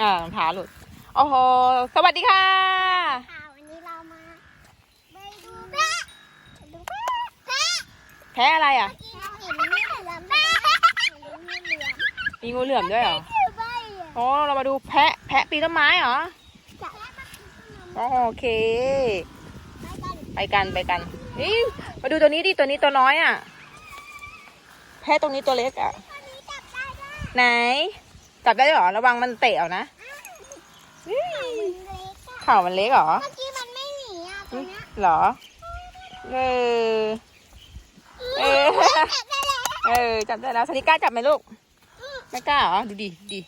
อ่ารองเท้าหลุด โอ้โห สวัสดีค่ะ ค่ะวันนี้เรามาไปดูแพะไปดูแพะแพะแพ้อะไรอะ กินเห็นนี่เหลือมแพะเห็นนี่เหลือมมีงูเหลือมด้วยเหรอชื่อใบอะโอ้เรามาดูแพะ แพะปีนต้นไม้เหรอจะโอเค ไปกันไปกันไปกันนี่มาดูตัวนี้ดิ ตัวนี้ตัวน้อยอะ แพะตรงนี้ตัวเล็กอะตัวนี้จับได้ด้วยไหน จับได้ด้วยเหรอ ระวังมันเตะเอานะข่าวมันเล็กอะเข่ามันเล็กเหรอ เมื่อกี้มันไม่หนีอะตัวเนี้ยเหรอเออ เออ จับได้แล้วเออจับได้แล้วสนิกล้าจับไหมลูก ไม่กล้าเหรอ ดูดิดูดิ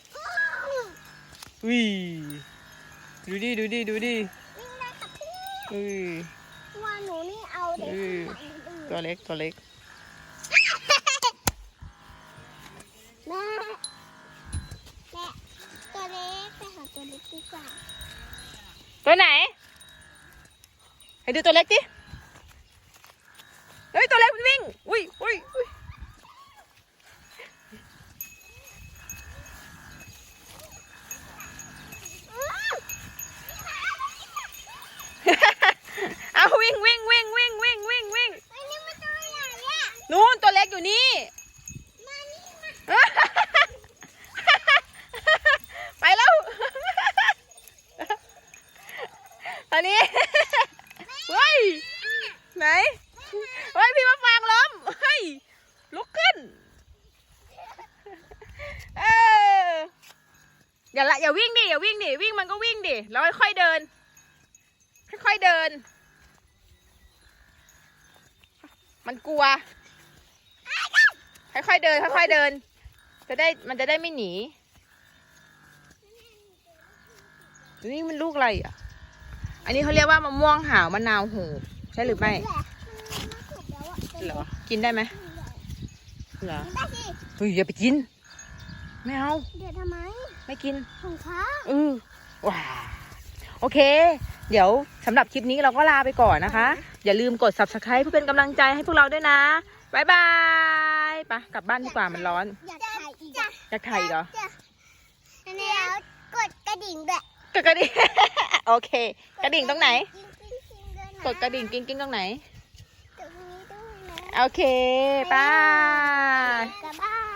วิดูดิ ดูดิ ดูดิวิ่งได้กับพี่อุ้ยว่าหนูนี่เอาเด็กอืมตัวเล็กตัวเล็ก แม่แม่ตัวเล็กไปหาตัวเล็กดีกว่า ตัว ไหน ให้ดูตัวเล็กดิเฮ้ยตัวเล็กมันวิ่ง อุ้ยอุ้ยอุ้ยเอาวิ่งวิ่งวิ่งวิ่งวิ่งวิ่งวิ่งไอ้นี่มันตัวใหญ่อะนู่นตัวเล็กอยู่นี่ มานี่มา ไปแล้ว ต อันนี้ เฮ้ย ไหน เฮ้ย พี่มาฟางล้ม เฮ้ย ลุกขึ้น เออ อย่าละ อย่าวิ่งดิ อย่าวิ่งดิ วิ่งมันก็วิ่งดิ แล้วค่อยๆเดิน ค่อยๆเดิน มันกลัว ค่อยๆเดิน ค่อยๆเดิน จะได้ มันจะได้ไม่หนี นี่มันลูกอะไรอะ อันนี้เขาเรียกว่ามะม่วงหาวมะนาวโหบใช่หรือไม่แหละมันสุกแล้วอะเหรอกินได้ไหมเหรอได้สิเฮ้ยอย่าไปกิน ไม่เอาเดี๋ยวทำไม ไม่กินของข้าเออว้าโอเค เดี๋ยวสำหรับคลิปนี้เราก็ลาไปก่อนนะคะ อย่าลืมกด subscribe เพื่อเป็นกำลังใจให้พวกเราด้วยนะบายบายไปะกลับบ้านดีกว่ามันร้อน อยากถ่ายอีกอะอยากถ่ายอีกเหรอ เดี๋ยวกดกระดิ่งด้วยกดกระดิ่ง โอเค กระดิ่งตรงไหนกิ้งกิ้งกิ้งด้วยนกดกระดิ่งกิ้งกิ้งตรงไหนตรงนี้ด้วยนะโอเคบายกลับบ้าน